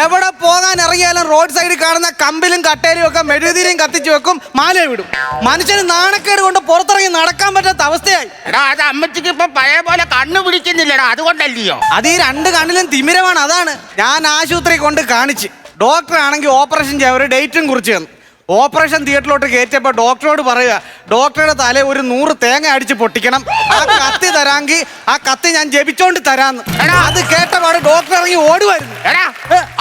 എവിടെ പോകാൻ ഇറങ്ങിയാലും റോഡ് സൈഡിൽ കാണുന്ന കമ്പിലും കട്ടേലും ഒക്കെ മെഴുതിരിയും കത്തിച്ചു വെക്കും മാല വിടും മനുഷ്യന് നാണക്കേട് കൊണ്ട് പുറത്തിറങ്ങി നടക്കാൻ പറ്റാത്ത അവസ്ഥയായി. എടാ അത് അമ്മച്ചിക്ക് ഇപ്പൊ പഴയ പോലെ കണ്ണു പിടിക്കുന്നില്ലടാ അതുകൊണ്ടല്ലയോ? അത് ഈ രണ്ട് കണ്ണിലും തിമിരമാണ് അതാണ്. ഞാൻ ആശുപത്രി കൊണ്ട് കാണിച്ച്. ഡോക്ടർ ആണെങ്കിൽ ഓപ്പറേഷൻ ചെയ്യാൻ ഒരു ഡേറ്റും കുറിച്ച് തന്നു. ഓപ്പറേഷൻ തിയേറ്ററിലോട്ട് കയറ്റിയപ്പോൾ ഡോക്ടറോട് പറയുക ഡോക്ടറുടെ തല ഒരു നൂറ് തേങ്ങ അടിച്ച് പൊട്ടിക്കണം. ആ കത്തി തരാമെങ്കിൽ ആ കത്തി ഞാൻ ജപിച്ചോണ്ട് തരാന്ന്. അത് കേട്ടപാട് ഡോക്ടർ ഇറങ്ങി ഓടുമായിരുന്നു എടാ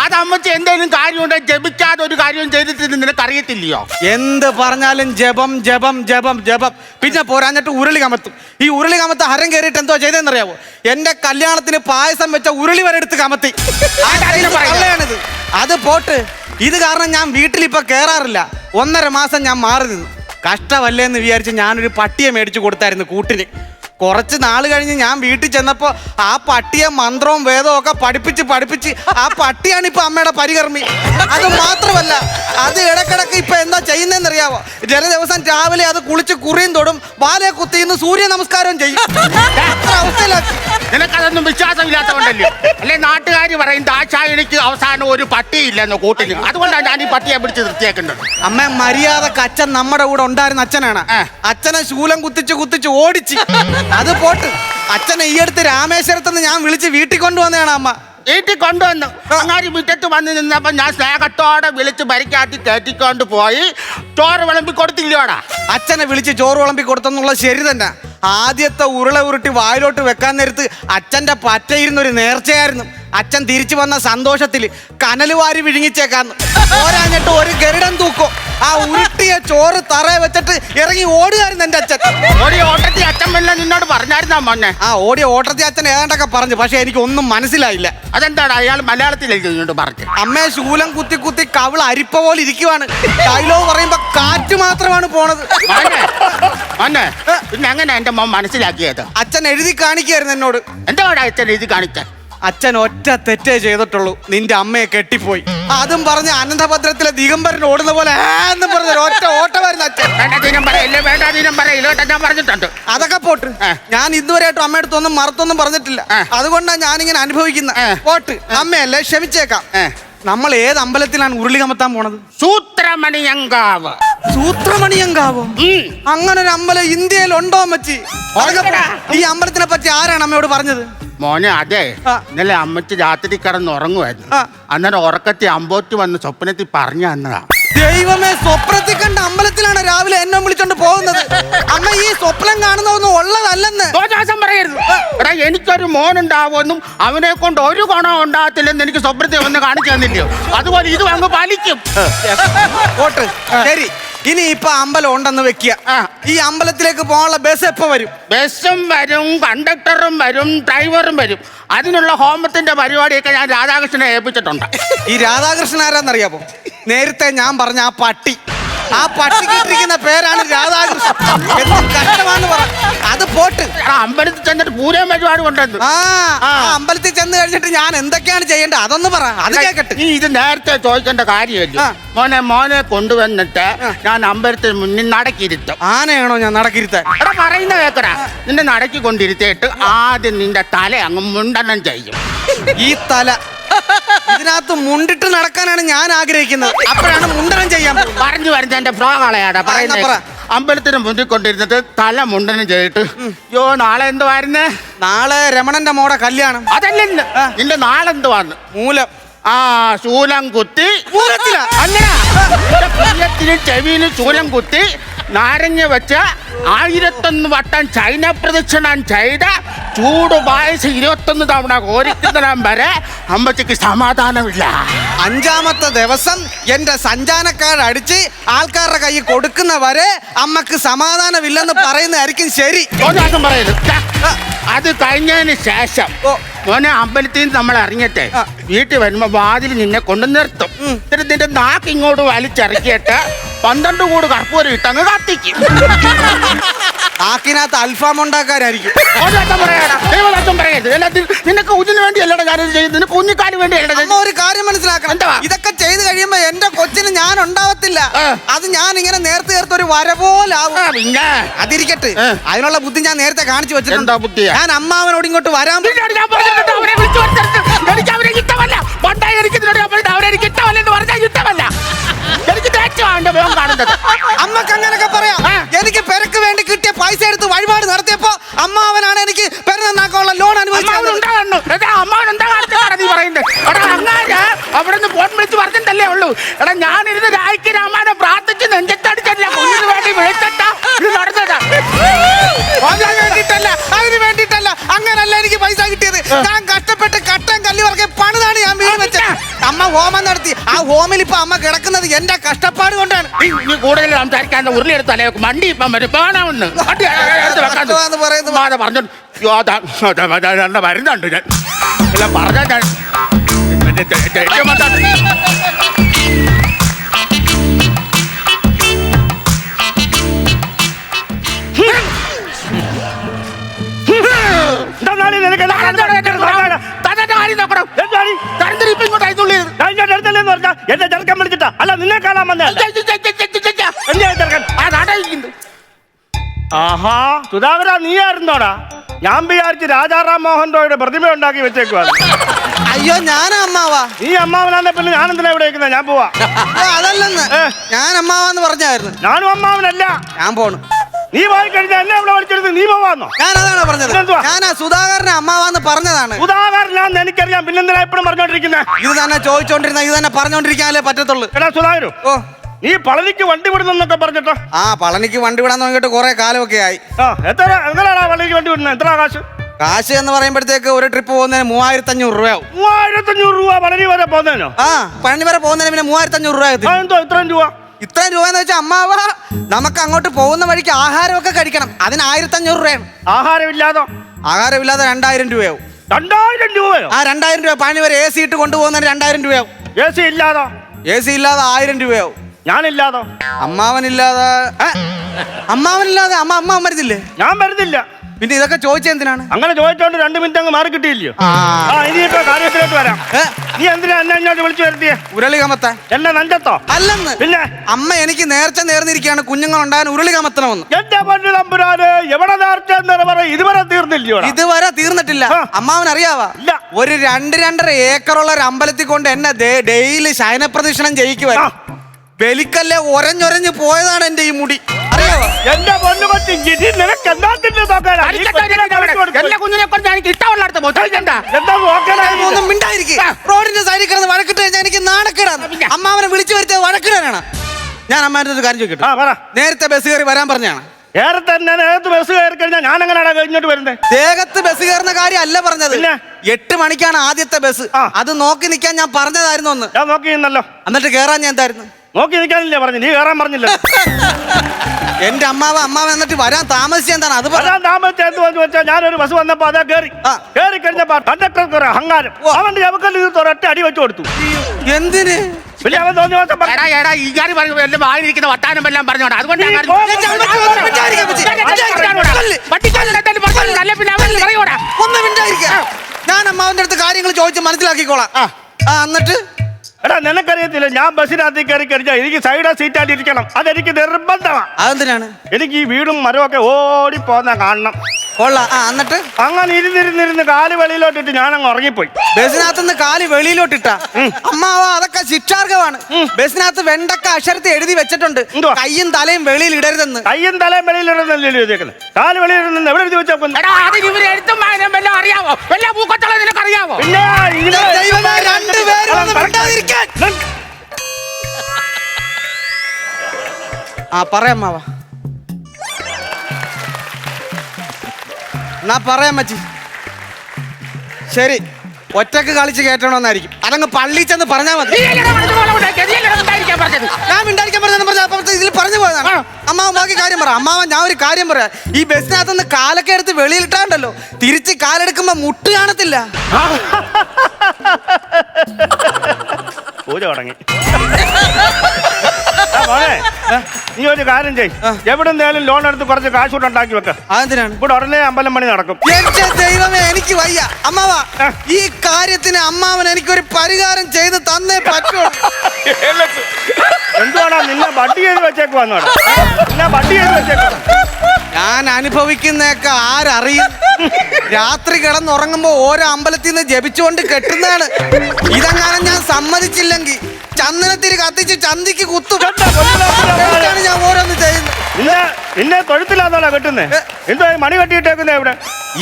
അത് അമ്മച്ചി എന്തെങ്കിലും കാര്യമുണ്ടോ? ജപിക്കാതെ ഒരു കാര്യം ചെയ്തിട്ട് നിനക്ക് അറിയത്തില്ലയോ എന്ത് പറഞ്ഞാലും ജപം ജപം ജപം ജപം. പിന്നെ പോരാഞ്ഞിട്ട് ഉരുളി കമത്തും. ഈ ഉരുളി കമത്ത് ഹരം കയറിയിട്ട് എന്തോ ചെയ്തെന്നറിയാവോ എന്റെ കല്യാണത്തിന് പായസം വെച്ച ഉരുളി വരെ എടുത്ത് കമത്തി. അത് പോട്ട്. ഇത് കാരണം ഞാൻ വീട്ടിൽ ഇപ്പൊ കേറാറില്ല. ഒന്നര മാസം ഞാൻ മാറി നിന്നു. കഷ്ടമല്ലേ എന്ന് വിചാരിച്ച് ഞാനൊരു പട്ടിയെ മേടിച്ചു കൊടുത്തായിരുന്നു കൂട്ടിന്. കുറച്ച് നാൾ കഴിഞ്ഞ് ഞാൻ വീട്ടിൽ ചെന്നപ്പോൾ ആ പട്ടിയെ മന്ത്രവും വേദവും ഒക്കെ പഠിപ്പിച്ച് പഠിപ്പിച്ച് ആ പട്ടിയാണ് ഇപ്പൊ അമ്മയുടെ പരികർമ്മി. അത് മാത്രമല്ല അത് ഇടക്കിടക്ക് ഇപ്പൊ എന്താ ചെയ്യുന്നതെന്ന് അറിയാവോ ചില ദിവസം രാവിലെ അത് കുളിച്ച് കുറിയും തൊടും വാലെ കുത്തിന്ന് സൂര്യ നമസ്കാരം ചെയ്യും. അത്ര അവസ്ഥയിലാക്കി നിനക്കതൊന്നും വിശ്വാസമില്ലാത്തതുകൊണ്ടല്ലേ? അല്ലെ നാട്ടുകാർ പറയും ദാക്ഷായണിക്ക് അവസാനം ഒരു പട്ടിയില്ലെന്ന് കൂട്ടിന്. അതുകൊണ്ടാണ് ഞാൻ ഈ പട്ടിയെ പിടിച്ച് നിർത്തിയേക്കുന്നത്. അമ്മ മര്യാദയ്ക്ക് അച്ഛൻ നമ്മുടെ കൂടെ ഉണ്ടായിരുന്ന അച്ഛനാണ്. അച്ഛനെ ശൂലം കുത്തിച്ച് കുത്തിച്ച് ഓടിച്ച്. അത് പോട്ട്. അച്ഛനെ ഈ അടുത്ത് രാമേശ്വരത്തുനിന്ന് ഞാൻ വിളിച്ച് വീട്ടിൽ കൊണ്ടുവന്നതാണ് അമ്മ. വീട്ടിൽ കൊണ്ടുവന്നു അങ്ങാടി മുറ്റത്ത് വന്ന് നിന്നപ്പോ ഞാൻ സ്നേഹത്തോടെ വിളിച്ച് ഭരിക്കാത്തി കയറ്റിക്കൊണ്ട് പോയി. ചോറ് വിളമ്പി കൊടുത്തില്ലോടാ? അച്ഛനെ വിളിച്ച് ചോറ് വിളമ്പി കൊടുത്തെന്നുള്ളത് ശരി തന്നെ. ആദ്യത്തെ ഉരുള ഉരുട്ടി വായിലോട്ട് വെക്കാൻ നേരത്ത് അച്ഛന്റെ പറ്റയിരുന്നൊരു നേർച്ചയായിരുന്നു. അച്ഛൻ തിരിച്ചു വന്ന സന്തോഷത്തിൽ കനൽ വാരി വിഴുങ്ങിച്ചേക്കാന്ന് പോരാഞ്ഞിട്ട് ഒരു ഗരുഡൻ തൂക്കോ. ആ ഉരുട്ടിയ ചോറ് തറയെ വെച്ചിട്ട് ഇറങ്ങി ഓടുകയായിരുന്നു എന്റെ അച്ഛൻ. ഓടി ഓട്ടത്തി അച്ഛൻ വല്ല നിന്നോട് പറഞ്ഞായിരുന്നാ മോനെ? ആ ഓടി ഓട്ടത്തി അച്ഛൻ ഏതാണ്ടൊക്കെ പറഞ്ഞു പക്ഷെ എനിക്ക് ഒന്നും മനസ്സിലായില്ല. അതെന്താണ് അയാൾ മലയാളത്തിൽ നിന്നോട് പറഞ്ഞു? അമ്മയെ ശൂലം കുത്തി കുത്തി കവിൾ അരിപ്പ പോലെ ഇരിക്കുവാണ്. ഡയലോഗ് പറയുമ്പോ കാറ്റ് മാത്രമാണ് പോണത്. മോനെ പിന്നെ അങ്ങനെ എന്റെ മോൻ മനസ്സിലാക്കിയത്? അച്ഛൻ എഴുതി കാണിക്കായിരുന്നു എന്നോട്. എന്തുകൊണ്ടാ അച്ഛൻ എഴുതി കാണിച്ച? അച്ഛൻ ഒറ്റ തെറ്റേ ചെയ്തിട്ടുള്ളൂ. നിന്റെ അമ്മയെ കെട്ടിപ്പോയി. അതും പറഞ്ഞ് അനന്തഭദ്രത്തിലെ ദിഗംബരൻ ഓടുന്ന പോലെ എന്ന് പറഞ്ഞ ഒറ്റ ഓട്ടമായിരുന്നു അച്ഛൻ. ഞാൻ പറഞ്ഞിട്ടുണ്ട്. അതൊക്കെ പോട്ട്. ഞാൻ ഇതുവരെയായിട്ടും അമ്മയടുത്ത് ഒന്നും മറത്തൊന്നും പറഞ്ഞിട്ടില്ല. അതുകൊണ്ടാണ് ഞാനിങ്ങനെ അനുഭവിക്കുന്ന. ആ. പോട്ട്. അമ്മയല്ലേ ക്ഷമിച്ചേക്കാം. നമ്മൾ ഏത് അമ്പലത്തിലാണ് ഉരുളി കമത്താൻ പോണത്? സൂത്രമണിയങ്കാവ്. സൂത്രമണിയങ്കാവോ? അങ്ങനെ ഒരു അമ്പലം ഇന്ത്യയിൽ ഉണ്ടോ അമ്മച്ചി. ഈ അമ്പലത്തിനെ പറ്റി ആരാണ് അമ്മയോട് പറഞ്ഞത്? മോനെ അതെ. ഇന്നലെ അമ്മച്ചി രാത്രി കിടന്ന് ഉറങ്ങുമായിരുന്നു. അന്നേരം ഉറക്കത്തി അമ്പോറ്റ് വന്ന് സ്വപ്നത്തിൽ പറഞ്ഞു തന്നതാ. ദൈവമേ സ്വപ്നത്തിൽ കണ്ട അമ്പലത്തിലാണ് രാവിലെ എന്നെ വിളിച്ചോണ്ട് പോകുന്നത്. അമ്മ ഈ സ്വപ്നം കാണുന്നതൊന്നും ഉള്ളതല്ലെന്ന്. തോജാസം പറയരുത്. എടാ എനിക്കൊരു മോനുണ്ടാവുമെന്നും അവനെ കൊണ്ട് ഒരു ഗുണം ഉണ്ടാകത്തില്ലെന്ന് എനിക്ക് സ്വപ്നത്തിൽ വന്ന് കാണിച്ചു തന്നില്ലയോ? അതുപോലെ ഇത് അങ്ങ് പാലിക്കും. ശരി. ഇനി ഇപ്പൊ അമ്പലം ഉണ്ടെന്ന് വെക്കുക. ആ. ഈ അമ്പലത്തിലേക്ക് പോകാനുള്ള ബസ് എപ്പോ വരും? ബസ്സും വരും കണ്ടക്ടറും വരും ഡ്രൈവറും വരും. അതിനുള്ള ഹോമത്തിന്റെ പരിപാടിയൊക്കെ ഞാൻ രാധാകൃഷ്ണനെ ഏൽപ്പിച്ചിട്ടുണ്ട്. ഈ രാധാകൃഷ്ണൻ ആരാന്നറിയാമോ നേരത്തെ ഞാൻ പറഞ്ഞ ആ പട്ടി. ആ പട്ടിക്ക് ഇട്ടിരിക്കുന്ന പേരാണ് രാധാകൃഷ്ണൻ. എന്ത് കഷ്ടമാണെന്ന് പറ. അത് പോട്ട്. എടാ, അമ്പലത്തിൽ ചെന്നിട്ട് പൂരം പരിപാടി കൊണ്ടുവന്നു. ആ ആ അമ്പലത്തിൽ ചെന്ന് കഴിഞ്ഞിട്ട് ഞാൻ എന്തൊക്കെയാണ് ചെയ്യേണ്ടത്? അതൊന്ന് പറ. അത് കേക്കട്ടെ. നീ ഇത് നേരത്തെ ചോദിക്കേണ്ട കാര്യമല്ല. ആ. മോനെ മോനെ കൊണ്ടുവന്നിട്ട് ഞാൻ അമ്പലത്തിന് മുന്നിൽ നടക്കിരുത്തും. ആനയാണോ ഞാൻ നടക്കിരുത്താൻ? എടാ പറയുന്ന കേക്കടാ. നിന്നെ നടക്കി കൊണ്ടിരുത്തിയിട്ട് ആദ്യം നിന്റെ തല അങ്ങ് മുണ്ടനം ചെയ്യും. ഈ തല ഇതിനകത്ത് മുണ്ടിട്ട് നടക്കാനാണ് ഞാൻ ആഗ്രഹിക്കുന്നത്. അപ്പോഴാണ് മുണ്ടനം ചെയ്യാൻ പോകുന്നത്. പറഞ്ഞു വരുന്ന എന്റെ കളയാടാ പറയുന്നത് പറ. അമ്പലത്തിന് മുന്നിൽ കൊണ്ടിരുന്നിട്ട് തല മുണ്ടനം ചെയ്തിട്ട് യോ നാളെ എന്തുവായിരുന്നേ നാളെ രമണന്റെ മോടെ കല്യാണം. അതല്ല നിന്റെ നാളെ എന്തുവാന്ന് മൂലം. ആ ശൂലം കുത്തി. മൂലത്തിലാ? അല്ലടാ നിന്റെ പ്രിയത്തിന് ചെവിയിൽ ശൂലം കുത്തി നാരങ്ങ വെച്ച ആയിരത്തൊന്ന് വട്ടം ചൈന പ്രദക്ഷിണം ചെയ്ത ചൂട് വയസ്സ് ഇരുപത്തൊന്ന് തവണ കോരിക്കുന്നതിനാൻ വരെ അമ്മച്ചിക്ക് സമാധാനമില്ല. അഞ്ചാമത്തെ ദിവസം എന്റെ സഞ്ചാനക്കാട് അടിച്ച് ആൾക്കാരുടെ കൈ കൊടുക്കുന്ന വരെ അമ്മയ്ക്ക് സമാധാനമില്ലെന്ന് പറയുന്നതായിരിക്കും ശരി. തോന്നാസം പറയരുത്. അത് കഴിഞ്ഞതിന് ശേഷം മോനെ അമ്പലത്തിൽ നിന്ന് നമ്മൾ ഇറങ്ങിയിട്ട്. വീട്ടിൽ വരുമ്പോ വാതിൽ നിന്നെ കൊണ്ട് നിർത്തും. എന്നിട്ട് നിന്റെ നാക്ക് ഇങ്ങോട്ട് വലിച്ചിറക്കിയിട്ട് പന്ത്രണ്ട് കൂട് കർപ്പൂരം ഇട്ടങ്ങ് കത്തിക്കും. ആക്കിനകത്ത് അൽഫാം ഉണ്ടാക്കാനായിരിക്കും. നിനക്ക് വേണ്ടി അല്ലടാ ഞാനിത് നിനക്ക് വേണ്ടി അല്ലടാ അമ്മ ഒരു കാര്യം മനസ്സിലാക്കണം. എന്തുവാ? ഇതൊക്കെ ചെയ്ത് കഴിയുമ്പോ എന്റെ കൊച്ചിന് ഞാൻ ഉണ്ടാവത്തില്ല. ആ. അത് ഞാൻ ഇങ്ങനെ നേരത്തെ ഒരു വര പോലാവും ആ, പിന്നെ? അതിരിക്കട്ടെ. അതിനുള്ള ബുദ്ധി ഞാൻ നേരത്തെ കാണിച്ചു എന്താ വെച്ചിട്ടുണ്ട് ബുദ്ധിയാ? ഞാൻ അമ്മാവനോട് ഇങ്ങോട്ട് വരാൻ നിന്നോട് ഞാൻ പറഞ്ഞിട്ടുണ്ട്. അവരെ വിളിച്ചു വരുത്തരുത്. എനിക്ക് അവരെ ഇഷ്ടമല്ല. പണ്ടായി എനിക്ക് പറഞ്ഞിട്ട് ഇഷ്ടമല്ല എന്ന് പറഞ്ഞാൽ ഇഷ്ടമല്ല എന്റെ മുഖം കാണുന്നത് അമ്മയ്ക്ക് അങ്ങനൊക്കെ പറയാം. എനിക്ക് പെരക്ക് വേണ്ടി കിട്ടിയ പൈസ എടുത്ത് വഴിപാട് അമ്മ ഹോമം നടത്തി. ആ ഹോമിൽ ഇപ്പൊ അമ്മ കിടക്കുന്നത് എന്റെ കഷ്ടപ്പാട് കൊണ്ടാണ്. നീ നീ കൂടുതൽ സംസാരിക്കാൻ ഉരുളി എടുത്ത് തലേ മണ്ടി ഇപ്പം വരും. വേണമെന്ന്. വണ്ടി എടുത്ത് വെക്കാൻ കഷ്ടമാന്ന് പറയുന്നത്. മാത പറഞ്ഞു യ്യോ, വരുന്നുണ്ട് ഞാൻ. പറഞ്ഞാ ഞാൻ. എന്റെ ദേ- ദേഷ്യം വന്നാ- എന്താ നിനക്ക്? എന്താ? താനെന്താടാ എന്റെ ചെറുക്കൻ വിളിച്ചിട്ടാ. അല്ല നിന്നെ കാണാൻ വന്നതല്ല എന്നെ ചെറുക്കൻ. ആഹാ സുധാകര നീയായിരുന്നോടാ ഞാൻ വിചാരിച്ച് രാജാറാം മോഹൻ റോയുടെ പ്രതിമ ഉണ്ടാക്കി വെച്ചേക്കുവാ അയ്യോ ഞാനാ അമ്മാവാ. നീ അമ്മാവനാന്നെ പിന്നെ ഞാൻ എന്തിനാ ഇവിടെ വെക്കുന്നത് ഞാൻ പോവാ. അതല്ലെന്ന്. ഏ. ഞാൻ അമ്മാവാന്ന് പറഞ്ഞായിരുന്നു. ഞാനും അമ്മാവനല്ല. ഞാൻ പോണു. നീ പോയി കഴിഞ്ഞാൽ എന്നെ ഇവിടെ വിളിച്ചെടുത്ത് നീ പോവാന്നോ? ഞാൻ അതാണ് പറഞ്ഞത്? പിന്നെന്തുവാ? ഞാൻ ആ സുധാകരനെ അമ്മാവാന്ന് പറഞ്ഞതാണ്. സുധാകരനാന്ന് എനിക്കറിയാം. പിന്നെന്തിനാ എപ്പോഴും പറഞ്ഞോണ്ടിരിക്കുന്നത് ഇത് തന്നെ ചോദിച്ചോണ്ടിരുന്ന ഇത് തന്നെ പറഞ്ഞോണ്ടിരിക്കാനല്ലേ പറ്റത്തുള്ളൂ. എടാ സുധാകരു ഓ. നീ പളനിക്ക് വണ്ടി വിടുന്നെന്നൊക്കെ പറഞ്ഞിട്ടോ? ആ പളനിക്ക് വണ്ടി വിടാൻ തുടങ്ങിയിട്ട് കുറെ കാലമൊക്കെ ആയി. ആ എത്ര എങ്ങനെയാടാ പളനിക്ക് വണ്ടി വിടുന്നത് എത്ര കാശ്? കാശ് എന്ന് പറയുമ്പോഴത്തേക്ക് ഒരു ട്രിപ്പ് പോകുന്നതിന് മൂവായിരത്തി അഞ്ഞൂറ് രൂപയാവും. മൂവായിരത്തി അഞ്ഞൂറ് രൂപ പളനി വരെ പോകുന്നതിനോ? ആ പളനി വരെ പോകുന്നതിന് പിന്നെ മൂവായിരത്തി അഞ്ഞൂറ് രൂപ ആ. എന്തോ ഇത്രയും രൂപ? ഇത്രയും രൂപ എന്ന് വെച്ചാൽ അമ്മാവ നമുക്ക് അങ്ങോട്ട് പോകുന്ന വഴിക്ക് ആഹാരമൊക്കെ കഴിക്കണം. അതിന് ആയിരത്തി അഞ്ഞൂറ് രൂപയാണ്. ആഹാരമില്ലാതോ? ആഹാരമില്ലാതെ രണ്ടായിരം രൂപയാവും. രണ്ടായിരം രൂപയോ? ആ രണ്ടായിരം രൂപ പണി വരെ എ സി ഇട്ട് കൊണ്ടുപോകുന്നതിന് രണ്ടായിരം രൂപയാവും. എ സി ഇല്ലാതോ? എ സി ഇല്ലാതെ ആയിരം രൂപയാവും. ഞാനില്ലാതോ? അമ്മാവനില്ലാതെ? അമ്മാവനില്ലാതെ അമ്മ അമ്മ മരുന്നില്ലേ? ഞാൻ വരുന്നില്ല പിന്നെ ഇതൊക്കെ ചോദിച്ചെന്തിനാണ് അങ്ങനെ ചോദിച്ചോണ്ട് രണ്ട് മിനിറ്റ് അങ്ങ് മാറി കിട്ടിയില്ലയോ? ആ. കാര്യത്തിലോട്ട് വരാം. ഏ? നീ എന്തിനാ എന്നെ ഇങ്ങോട്ട് വിളിച്ചു വരുത്തിയേ? ഉരുളി കമത്താൻ എന്നെ നഞ്ചത്തോ? അല്ലെന്ന്. പിന്നെ? അമ്മ എനിക്ക് നേർച്ച നേർന്നിരിക്കുകയാണ് കുഞ്ഞുങ്ങൾ ഉണ്ടാകാൻ ഉരുളി കമത്തണമെന്ന്. എന്റെ പൊന്നു തമ്പുരാന് എവിടെ നേർച്ച എന്ന് പറ ഇതുവരെ തീർന്നില്ലയോ ഇതുവരെ തീർന്നിട്ടില്ല. ആ. അമ്മാവൻ അറിയാവാ? ഇല്ല. ഒരു രണ്ട് രണ്ടര ഏക്കറുള്ള ഒരു അമ്പലത്തിൽ കൊണ്ട് എന്നെ ഡെയിലി ശയനപ്രദക്ഷിണം പ്രദക്ഷിണം ആ. ബലിക്കല്ലേ ഒരഞ്ഞൊരഞ്ഞ് പോയതാണ് എന്റെ ഈ മുടി. എന്റെ പൊന്നു കൊച്ചു ഇനി നിനക്ക് എന്താത്തിന്റെ നോക്കാനാ കൊച്ചിനെ. കൊടുക്ക്. എന്റെ കുഞ്ഞിനെ കൊണ്ട് എനിക്ക് ഇഷ്ടമുള്ള അടുത്ത് പോ. ചോദിക്കണ്ട. എന്താ? നോക്കാനാ ഒന്നും മിണ്ടായിരിക്കും റോഡിന്റെ സൈഡിൽ കിടന്ന് വഴക്കിട്ട് കഴിഞ്ഞാൽ എനിക്ക് നാണക്കേടാണ്. അമ്മാവനെ വിളിച്ചു വരുത്തിയത് വഴക്കിടാനാണ്. ഞാൻ അമ്മാരുടെ ഒരു കാര്യം ആ ചോദിക്കട്ടെ പറ. നേരത്തെ ബസ് കയറി വരാൻ പറഞ്ഞാണ്. ഏറെ തന്നെ ഏത് ബസ് കയറി കഴിഞ്ഞാൽ ഞാൻ എങ്ങനെയാടാ കഴിഞ്ഞോട്ട് വരുന്നത് ദേഹത്ത് ബസ് കയറുന്ന കാര്യം അല്ല പറഞ്ഞത്. പിന്നെ? എട്ട് മണിക്കാണ് ആദ്യത്തെ ബസ്. ആ. അത് നോക്കി നിൽക്കാൻ ഞാൻ പറഞ്ഞതായിരുന്നു ഒന്ന് ഞാൻ നോക്കി നിന്നല്ലോ. എന്നിട്ട് കേറാൻ ഞാൻ എന്തായിരുന്നു? നോക്കി നിൽക്കാനില്ലേ പറഞ്ഞു? നീ കേറാൻ പറഞ്ഞില്ല എന്റെ അമ്മാവ അമ്മാവ എന്നിട്ട് വരാൻ താമസിച്ച എന്താണ്? അത് വരാൻ പറഞ്ഞു വെച്ചാൽ ഞാനൊരു ബസ് വന്നപ്പോ അതാ കേറി. കേറി കയറി കഴിഞ്ഞപ്പോ അഹങ്കാരം. അവന്റെ ചവക്കൽ ഒരൊറ്റ അടി വെച്ചു കൊടുത്തു. എന്തിന്? എല്ലാം വട്ടാനം അതുകൊണ്ടാണ് ഞാൻ അമ്മാവിന്റെ അടുത്ത് കാര്യങ്ങൾ ചോദിച്ച് മനസ്സിലാക്കിക്കോളാം. എന്നിട്ട്? എടാ നിനക്കറിയത്തില്ല ഞാൻ ബസ്സിനകത്ത് കയറി കഴിഞ്ഞാൽ എനിക്ക് സൈഡാ സീറ്റായിട്ട് ഇരിക്കണം. അതെനിക്ക് നിർബന്ധമാണ് അതെന്തിനാണ്? എനിക്ക് ഈ വീടും മരവും ഒക്കെ ഓടി പോകുന്ന കാണണം. കൊള്ളാം. ആ എന്നിട്ട്? അങ്ങനെ ഇരുന്നിരുന്നിരുന്ന് കാൽ വെളിയിലോട്ടിട്ട് ഞാൻ അങ്ങ് ഉറങ്ങിപ്പോയി. ബസ്സിനകത്തുനിന്ന് കാൽ വെളിയിലോട്ടിട്ട? അമ്മാവ അതൊക്കെ ശിക്ഷാർഹമാണ്. ബസ്സിനകത്ത് വെണ്ടക്ക അക്ഷരത്തെ എഴുതി വെച്ചിട്ടുണ്ട്. എന്തുവാ? കയ്യും തലയും വെളിയിൽ ഇടരുതെന്ന്. കയ്യും തലയും വെളിയിലിടുന്നല്ലേ എഴുതിയേക്കുന്നത് കാൽ വെളിയിലിടുന്ന എവിടെ എഴുതി വെച്ചേക്കുന്നു? എടാ അതിന് ഇവർ എഴുത്തും വായനയും വല്ലതും അറിയാവോ? വല്ല പൂക്കത്തോളം നിനക്ക് അറിയാവോ പിന്നെ ഇങ്ങനെ ദൈവമേ, രണ്ടുപേരും ഒന്ന് മിണ്ടാതിരിക്കാൻ. ആ പറയാം മാവ എന്നാ പറയാൻ പറ്റി? ശരി ഒറ്റയ്ക്ക് കളിച്ച് കയറ്റണമെന്നായിരിക്കും. അതങ്ങ് പള്ളി ചെന്ന് പറഞ്ഞാൽ മതി. ഞാൻ മിണ്ടായിരിക്കാൻ പറഞ്ഞ ഇതിൽ പറഞ്ഞു പോയതാണ്. അമ്മാവൻ ബാക്കി കാര്യം പറ. അമ്മാവൻ ഞാൻ ഒരു കാര്യം പറയാം. ഈ ബസ്സിനകത്ത് നിന്ന് കാലൊക്കെ എടുത്ത് വെളിയിലിട്ടാണ്ടല്ലോ. തിരിച്ച് കാലെടുക്കുമ്പോ മുട്ട് കാണത്തില്ല. പൂജ തുടങ്ങി. നീ ഒരു കാര്യം ചെയ് എവിടെ എവിടെന്തേലും ലോൺ എടുത്ത് കുറച്ച് കാശ് കൂടെ ഉണ്ടാക്കി വെക്ക. അതെന്തിനാണ്? ഇവിടെ ഉടനെ അമ്പലം പണി നടക്കും. എന്റെ ദൈവമേ എനിക്ക് വയ്യ. അമ്മാവ ഈ കാര്യത്തിന് അമ്മാവൻ എനിക്കൊരു പരിഹാരം ചെയ്ത് തന്നേ പറ്റൂ. എന്തുവാടാ നിന്നെ വണ്ടി ചെയ്ത് വെച്ചേക്ക് വന്നോടാ നിന്നെ വണ്ടി ചെയ്ത് വെച്ചേക്ക് ഞാൻ അനുഭവിക്കുന്നേക്ക ആരറിയും? രാത്രി കിടന്നുറങ്ങുമ്പോ ഓരോ അമ്പലത്തിൽ നിന്ന് ജപിച്ചുകൊണ്ട് കെട്ടുന്നതാണ്. ഇതങ്ങനെ ഞാൻ സമ്മതിച്ചില്ലെങ്കിൽ ചന്ദനത്തിരി കത്തിച്ച് ചന്തിക്ക് കുത്തും. ഞാൻ ഓരോന്ന് ചെയ്യുന്നത്. നിന്നെ നിന്നെ തൊഴുത്തിലാന്നോടാ കെട്ടുന്നേ? എന്തോ ഈ മണി കെട്ടിയിട്ടേക്കുന്നേ ഇവിടെ?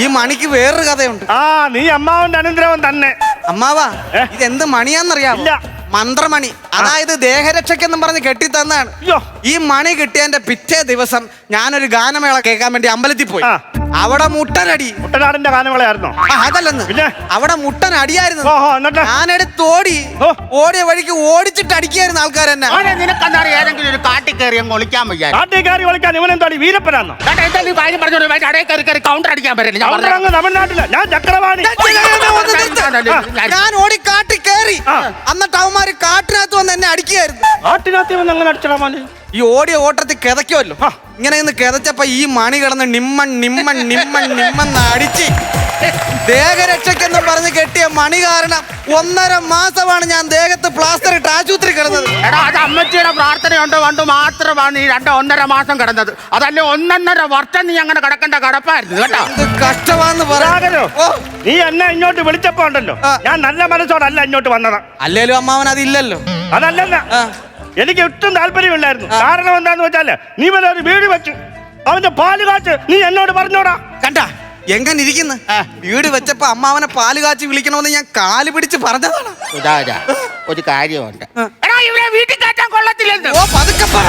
ഈ മണിക്ക് വേറൊരു കഥയുണ്ട്. ആ നീ അമ്മാവന്റെ അനുഗ്രഹം തന്നെ. അമ്മാവാ ഇത് എന്ത് മണിയാന്നറിയാമോ ഇല്ല. മന്ത്രമണി അതായത് ദേഹരക്ഷയ്ക്കെന്നും പറഞ്ഞ് കെട്ടിത്തന്നാണ് അയ്യോ. ഈ മണി കിട്ടിയതിന്റെ പിറ്റേ ദിവസം ഞാനൊരു ഗാനമേള കേൾക്കാൻ വേണ്ടി അമ്പലത്തിൽ പോയി. ആ. അവിടെ മുട്ടനടി. മുട്ടനാടിന്റെ ഗാനമേളയായിരുന്നോ ആ, അതല്ലെന്ന്. പിന്നെ? അവിടെ മുട്ടൻ അടിയായിരുന്നു ഓഹോ എന്നിട്ട്? ഞാനെടുത്ത് ഓടി ഓ. ഓടിയ വഴിക്ക് ഓടിച്ചിട്ട് അടിക്കായിരുന്നു ആൾക്കാർ തന്നെ അവനെ നിനക്കെന്താ അറിയാം ഏതെങ്കിലും ഒരു കാട്ടിൽ കയറി അങ്ങ് ഒളിക്കാൻ വയ്യ കാട്ടി കയറി വിളിക്കാൻ ഇവനെന്താടി വീരപ്പനാന്നോ? ചേട്ടാ എന്തായാലും ഈ കാര്യം പറഞ്ഞു അടയെ കയറി കയറി കൗണ്ടർ അടിക്കാൻ പറ്റില്ല. ഞാൻ അവിടെ അങ്ങ് തമിഴ്നാട്ടില. ഞാൻ ചക്രവാണി. ഞാൻ ചെയ്യാതെ ഒന്ന് നിർത്ത്. ഞാൻ ഓടി കാട്ടി കയറി. ആ. എന്നിട്ട് അവന്മാര് കാട്ടിനകത്ത് വന്ന് എന്നെ അടിക്കുകയായിരുന്നു. കാട്ടിനകത്ത് വന്ന് അങ്ങനെ അടിച്ചടാ മോനെ? ഈ ഓടിയ ഓട്ടത്തിൽ കിതയ്ക്കുമല്ലോ ആ. ഇങ്ങനെ ഇന്ന് കിതച്ചപ്പോ ഈ മണി കിടന്ന് നിമ്മൺ നിമ്മൺ നിമ്മൺ നിമ്മെന്ന് അടിച്ച് ദേഹരക്ഷയ്ക്കെന്നും പറഞ്ഞ് കെട്ടിയ മണി കാരണം ഒന്നര മാസമാണ് ഞാൻ ദേഹത്ത് പ്ലാസ്റ്റർ ഇട്ട് ആശുപത്രി കിടന്നത്. എടാ അത് അമ്മച്ചിയുടെ പ്രാർത്ഥനയുണ്ട്. കൊണ്ട് മാത്രമാണ് ഈ രണ്ട് ഒന്നര മാസം കിടന്നത്. അതല്ലേ ഒന്നൊന്നര വർഷം നീ അങ്ങനെ കിടക്കേണ്ട കടപ്പായിരുന്നു കേട്ടോ? ഇത് കഷ്ടമാന്ന് പറയാകലോ ഓ. നീ എന്നെ ഇങ്ങോട്ട് വിളിച്ചപ്പോ ഉണ്ടല്ലോ. ഞാൻ നല്ല മനസ്സോടല്ല ഇങ്ങോട്ട് വന്നത്. അല്ലേലും അമ്മാവൻ അതില്ലല്ലോ. അതല്ലല്ല. എനിക്ക് ഒട്ടും താല്പര്യമില്ലായിരുന്നു. കാരണം എന്താന്ന് വെച്ചാൽ നീ വല്ല ഒരു വീട് വെച്ചു അവന്റെ പാൽ കാച്ച് നീ എന്നോട് പറഞ്ഞോടാ. കണ്ട എങ്ങനെ ഇരിക്കുന്നു? വീട് വെച്ചപ്പോ അമ്മാവനെ പാൽ കാച്ചി വിളിക്കണമെന്ന് ഞാൻ കാൽ പിടിച്ച് പറഞ്ഞതാണ്. ഒരു കാര്യമുണ്ട്. ഇവിടെ വീട്ടിൽ കാറ്റാൻ കൊള്ളത്തില്ലെന്ന്. ഓ പതുക്കെ പറ.